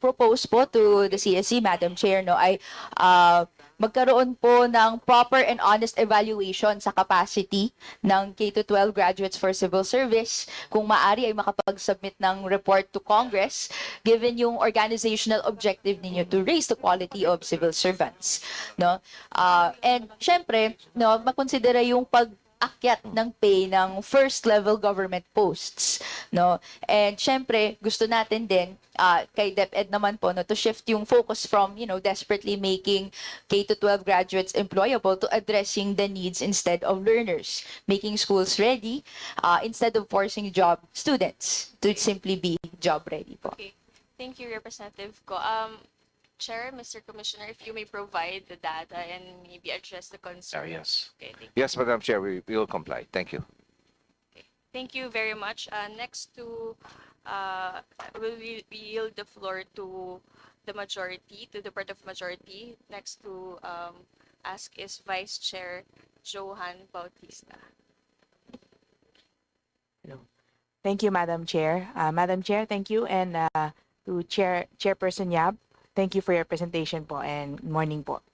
propose po to the CSC, Madam Chair, no, ay ah, magkaroon po ng proper and honest evaluation sa capacity ng K-12 graduates for civil service. Kung maaari ay makapag-submit ng report to Congress given yung organizational objective ninyo to raise the quality of civil servants. No? Ah, and syempre, no, makonsidera yung pag akyat ng pay ng first level government posts no? And syempre gusto natin din ah, kay DepEd naman po no to shift yung focus from you know desperately making K to 12 graduates employable to addressing the needs instead of learners making schools ready ah, instead of forcing job students to simply be job ready po. Okay, thank you, Representative Ko. Um, Chair, Mr. Commissioner, if you may provide the data and maybe address the Ah, concern. yes. Okay, thank, Yes, Madam Chair, we we will comply. Thank you. thank you very much. Uh, next to, uh, will we we yield the floor to the majority, to the part of majority. Next to, um, ask is Vice Chair Johan Bautista. Thank you, Madam Chair. Uh, Madam Chair, thank you. And uh, to Chair Chairperson Yap, thank you for your presentation po and morning po.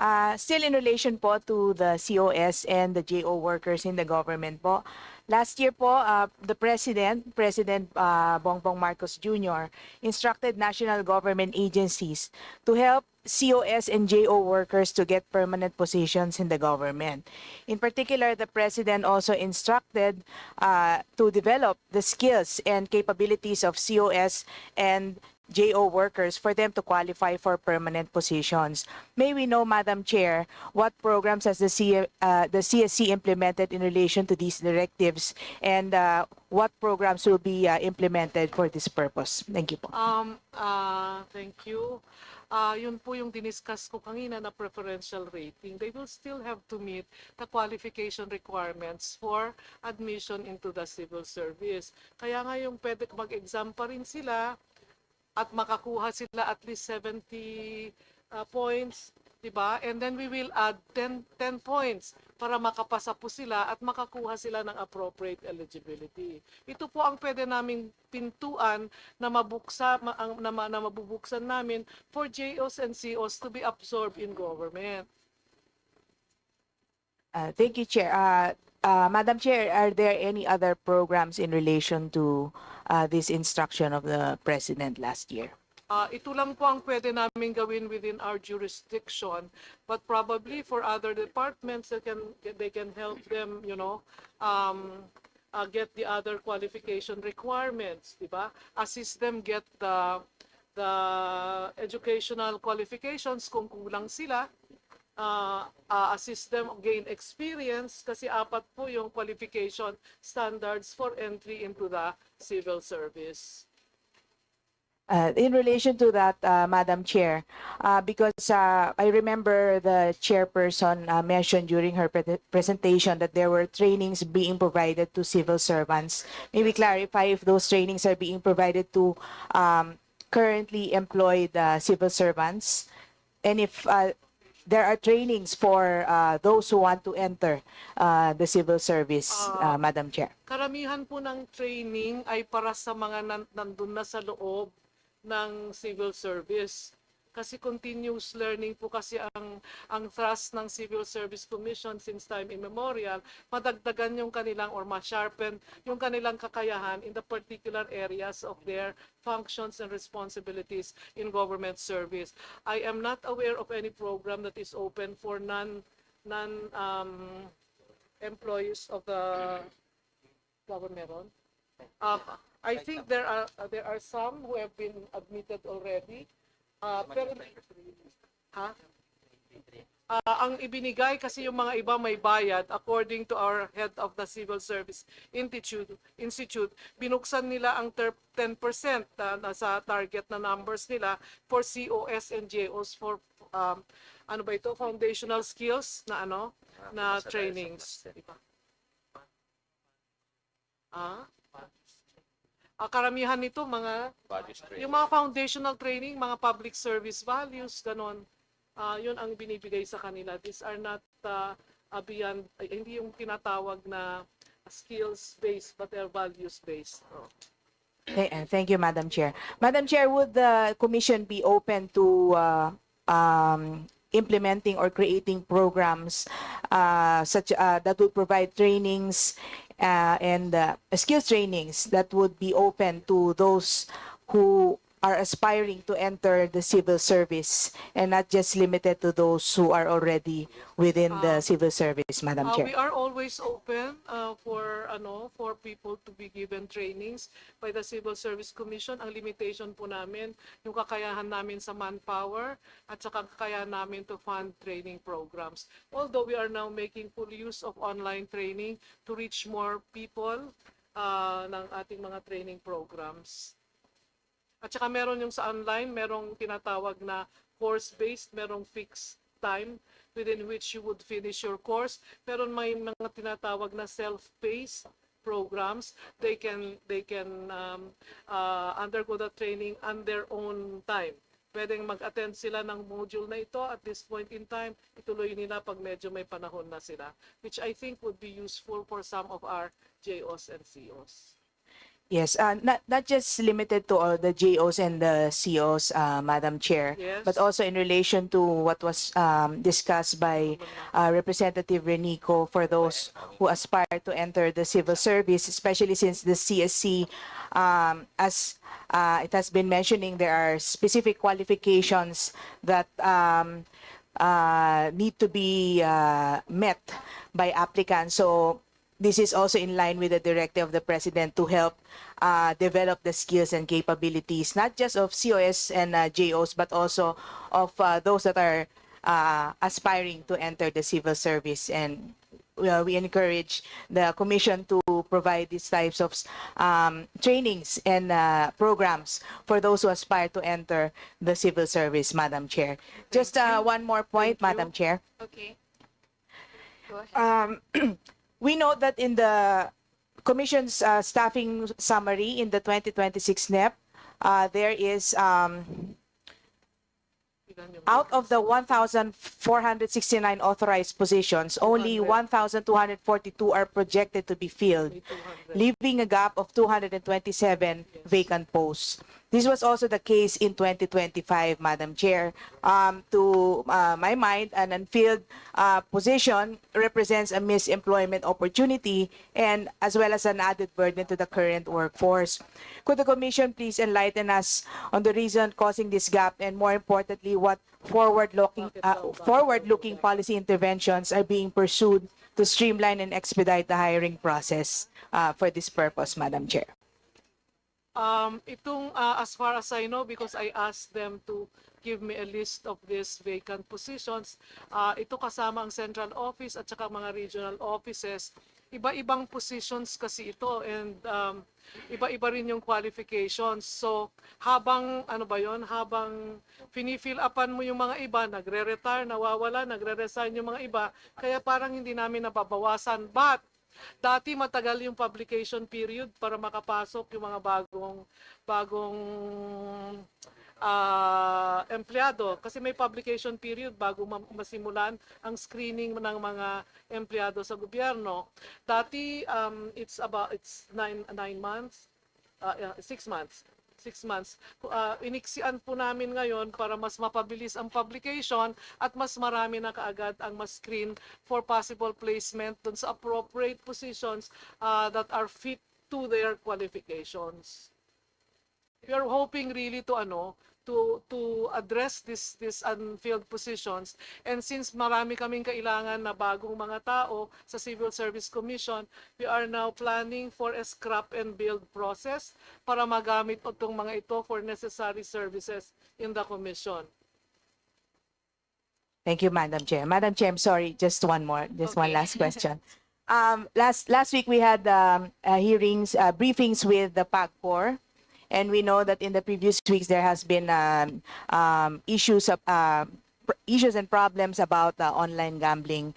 Uh, still in relation po to the COS and the JO workers in the government po. Last year po, uh, the President, President uh, Bongbong Marcos Jr., instructed national government agencies to help COS and JO workers to get permanent positions in the government. In particular, the President also instructed uh, to develop the skills and capabilities of COS and JO workers for them to qualify for permanent positions. May we know, Madam Chair, what programs has the, C, uh, the CSC implemented in relation to these directives and uh, what programs will be uh, implemented for this purpose? Thank you po. Um, uh, thank you. Uh, yun po yung diniscuss ko kanina na preferential rating. They will still have to meet the qualification requirements for admission into the civil service. Kaya nga yung pwede mag-exam pa rin sila at makakuha sila at least 70 uh, points, 'di ba? And then we will add 10 10 points para makapasa po sila at makakuha sila ng appropriate eligibility. Ito po ang pwede naming pintuan na mabuksa ma, na, na mabubuksan namin for JOs and COs to be absorbed in government. Uh, thank you, Chair. Uh, uh, Madam Chair, are there any other programs in relation to uh, this instruction of the President last year? Uh, ito lang po ang pwede namin gawin within our jurisdiction. But probably for other departments that can they can help them you know um, uh, get the other qualification requirements di ba? Assist them get the the educational qualifications kung kulang sila uh, uh, assist them gain experience kasi apat po yung qualification standards for entry into the civil service Uh, in relation to that, uh, Madam Chair, uh, because uh, I remember the chairperson uh, mentioned during her pre- presentation that there were trainings being provided to civil servants. Maybe clarify if those trainings are being provided to um, currently employed uh, civil servants, and if uh, there are trainings for uh, those who want to enter uh, the civil service, uh, Madam Chair. karamihan po ng training ay para sa mga nan- nandun na sa loob ng civil service. Kasi continuous learning po kasi ang ang thrust ng Civil Service Commission since time immemorial, madagdagan yung kanilang or ma-sharpen yung kanilang kakayahan in the particular areas of their functions and responsibilities in government service. I am not aware of any program that is open for non non um, employees of the government. Um, I think there are uh, there are some who have been admitted already. Uh, pero, ha? Ah, ang ibinigay kasi yung mga iba may bayad according to our head of the Civil Service Institute, Institute binuksan nila ang ter- 10% na nasa target na numbers nila for COS and JOs for um, ano ba ito foundational skills na ano na trainings. Diba? Ah? Ah, karamihan nito mga yung mga foundational training, mga public service values, ganon. Ah, yun ang binibigay sa kanila. These are not uh, ah, beyond, ay, hindi yung tinatawag na skills based but they're values based. Oh. Th- uh, Thank you, Madam Chair. Madam Chair, would the commission be open to uh, um, implementing or creating programs uh, such uh, that would provide trainings uh, and uh, skills trainings that would be open to those who are aspiring to enter the civil service and not just limited to those who are already within the Uh, civil service, Madam Uh, Chair? we are always open uh, for ano for people to be given trainings by the Civil Service Commission. Ang limitation po namin yung kakayahan namin sa manpower at saka kakayahan namin to fund training programs. Although we are now making full use of online training to reach more people uh, ng ating mga training programs. At saka meron yung sa online, merong tinatawag na course-based, merong fixed time within which you would finish your course. Pero may mga tinatawag na self-paced programs. They can they can um, uh, undergo the training on their own time. Pwedeng mag-attend sila ng module na ito at this point in time, ituloy nila pag medyo may panahon na sila, which I think would be useful for some of our JOs and COs. Yes, uh, not not just limited to all the JOs and the COs, uh, Madam Chair, Yes. but also in relation to what was um, discussed by uh, Representative Renico for those who aspire to enter the civil service, especially since the CSC, um, as uh, it has been mentioning, there are specific qualifications that um, uh, need to be uh, met by applicants. So this is also in line with the directive of the president to help uh, develop the skills and capabilities, not just of COS and uh, JOs, but also of uh, those that are uh, aspiring to enter the civil service. And uh, we encourage the commission to provide these types of um, trainings and uh, programs for those who aspire to enter the civil service, Madam Chair. Just uh, one more point, Madam Chair. Okay. Go ahead. Um, we note that in the Commission's uh, staffing summary in the 2026 NEP, uh, there is, um, out of the 1,469 authorized positions, only 1,242 are projected to be filled, May 200. leaving a gap of 227 vacant posts. This was also the case in 2025, Madam Chair. Um, to uh, my mind, an unfilled uh, position represents a missed employment opportunity and as well as an added burden to the current workforce. Could the Commission please enlighten us on the reason causing this gap and more importantly, what forward-looking uh, forward-looking policy interventions are being pursued to streamline and expedite the hiring process uh, for this purpose, Madam Chair? Um, itong, uh, as far as I know, because I asked them to give me a list of these vacant positions, uh, ito kasama ang central office at saka mga regional offices. Iba-ibang positions kasi ito and um, iba-iba rin yung qualifications. So, habang, ano ba yon habang finifill upan mo yung mga iba, nagre-retire, nawawala, nagre-resign yung mga iba, kaya parang hindi namin nababawasan. But, Dati matagal yung publication period para makapasok yung mga bagong bagong ah, empleyado kasi may publication period bago ma- masimulan ang screening ng mga empleyado sa gobyerno. Dati um, it's about it's nine nine months, uh, six months six months. Uh, iniksian po namin ngayon para mas mapabilis ang publication at mas marami na kaagad ang mas screen for possible placement dun sa appropriate positions uh, that are fit to their qualifications. We are hoping really to ano to to address this this unfilled positions and since marami kaming kailangan na bagong mga tao sa Civil Service Commission we are now planning for a scrap and build process para magamit itong mga ito for necessary services in the commission Thank you, Madam Chair. Madam Chair, I'm sorry, just one more, just one Okay. last question. Um, last, last week we had, um, uh, hearings, uh, briefings with the PAGCOR. And we know that in the previous weeks, there has been, um, um, issues of, uh, issues and problems about uh, online gambling.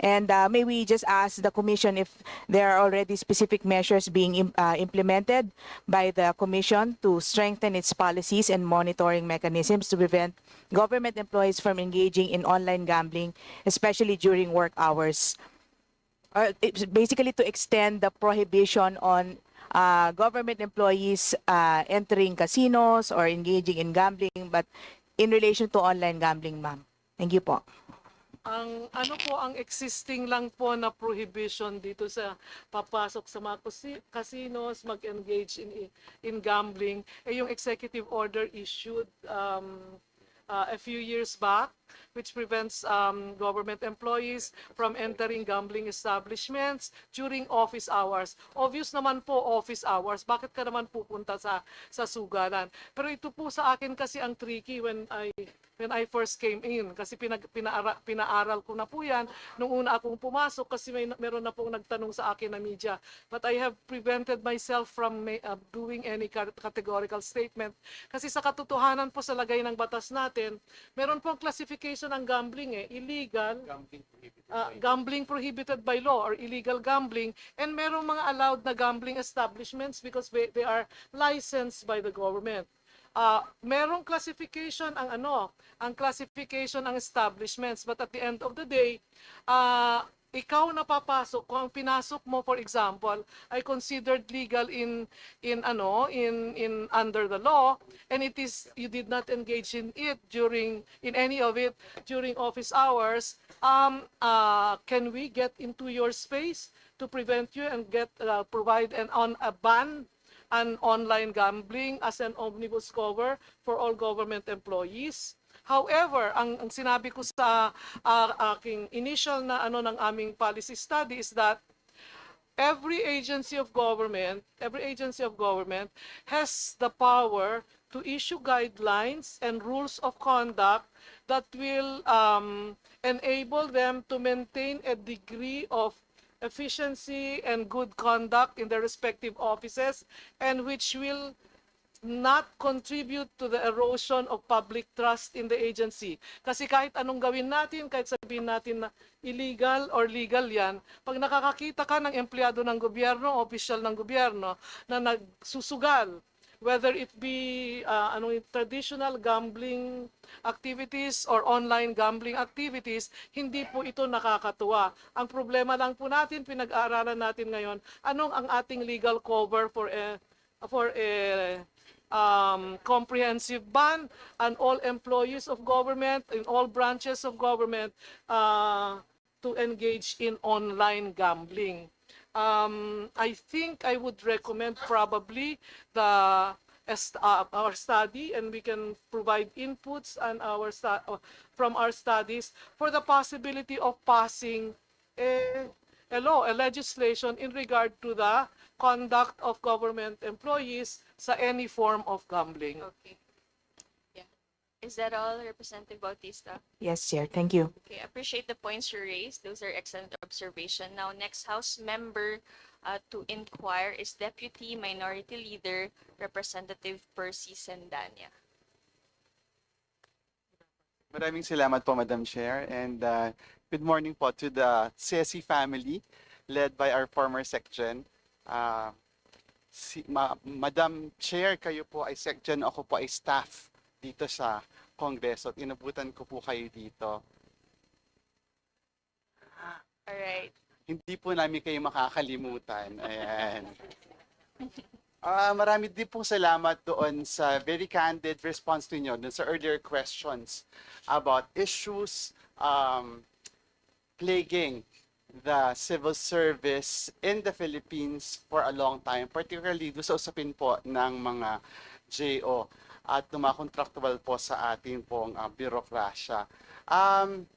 And uh, may we just ask the commission if there are already specific measures being im- uh, implemented by the commission to strengthen its policies and monitoring mechanisms to prevent government employees from engaging in online gambling, especially during work hours. Or basically to extend the prohibition on uh, government employees uh, entering casinos or engaging in gambling, but in relation to online gambling, ma'am. Thank you po. Ang ano po ang existing lang po na prohibition dito sa papasok sa mga casinos, mag-engage in in gambling ay yung executive order issued um, uh, a few years back which prevents um, government employees from entering gambling establishments during office hours. Obvious naman po office hours. Bakit ka naman pupunta sa sa sugalan? Pero ito po sa akin kasi ang tricky when I when I first came in kasi pinag, pinaara, pinaaral ko na po yan nung una akong pumasok kasi may meron na pong nagtanong sa akin na media but I have prevented myself from ma- uh, doing any cat- categorical statement kasi sa katotohanan po sa lagay ng batas natin meron pong classification ng gambling eh illegal uh, gambling prohibited by law or illegal gambling. And merong mga allowed na gambling establishments because they, they are licensed by the government. Uh, merong classification ang ano, ang classification ang establishments. But at the end of the day, uh, ikaw na papasok kung ang pinasok mo for example ay considered legal in in ano in in under the law and it is you did not engage in it during in any of it during office hours um uh can we get into your space to prevent you and get uh, provide an on a ban an online gambling as an omnibus cover for all government employees. However, ang, ang sinabi ko sa ah, aking initial na ano ng aming policy study is that every agency of government, every agency of government has the power to issue guidelines and rules of conduct that will um, enable them to maintain a degree of efficiency and good conduct in their respective offices and which will not contribute to the erosion of public trust in the agency. Kasi kahit anong gawin natin, kahit sabihin natin na illegal or legal yan, pag nakakakita ka ng empleyado ng gobyerno, opisyal ng gobyerno, na nagsusugal, whether it be uh, ano, traditional gambling activities or online gambling activities, hindi po ito nakakatuwa. Ang problema lang po natin, pinag-aaralan natin ngayon, anong ang ating legal cover for a, for a um, comprehensive ban on all employees of government in all branches of government uh, to engage in online gambling. Um, I think I would recommend probably the uh, our study and we can provide inputs and our uh, from our studies for the possibility of passing a, a law, a legislation in regard to the conduct of government employees sa any form of gambling. Okay. Yeah. Is that all, Representative Bautista? Yes, Chair. Thank you. Okay, appreciate the points you raised. Those are excellent observation. Now, next House member uh, to inquire is Deputy Minority Leader Representative Percy Sendanya. Maraming salamat po, Madam Chair. And uh, good morning po to the CSE family led by our former section. Uh, si, ma, Madam Chair, kayo po ay section, ako po ay staff dito sa Kongreso at inabutan ko po kayo dito. All right. Hindi po namin kayo makakalimutan. Ayan. Ah, marami din pong salamat doon sa very candid response ninyo doon sa earlier questions about issues um, plaguing the civil service in the Philippines for a long time, particularly doon sa usapin po ng mga JO at ng contractual po sa ating pong uh, birokrasya. Um,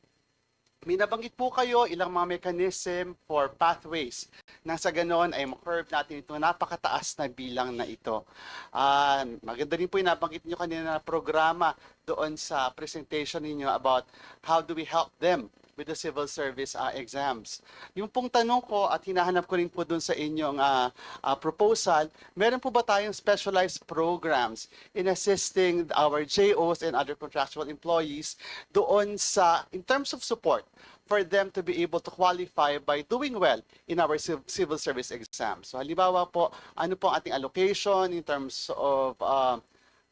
may nabanggit po kayo ilang mga mechanism for pathways nang sa ganoon ay ma-curve natin itong napakataas na bilang na ito. Ah, maganda rin po yung nabanggit niyo kanina na programa doon sa presentation ninyo about how do we help them with the civil service ah, exams. Yung pong tanong ko at hinahanap ko rin po doon sa inyong ah, ah, proposal, meron po ba tayong specialized programs in assisting our JOs and other contractual employees doon sa, in terms of support, for them to be able to qualify by doing well in our civ- civil service exams. So halimbawa po, ano po ang ating allocation in terms of uh,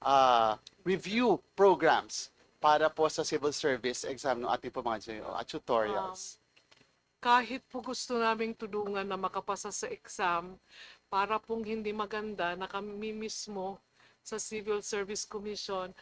uh, review programs para po sa civil service exam ng ating po at tutorials. kahit po gusto naming tulungan na makapasa sa exam, para pong hindi maganda na kami mismo sa Civil Service Commission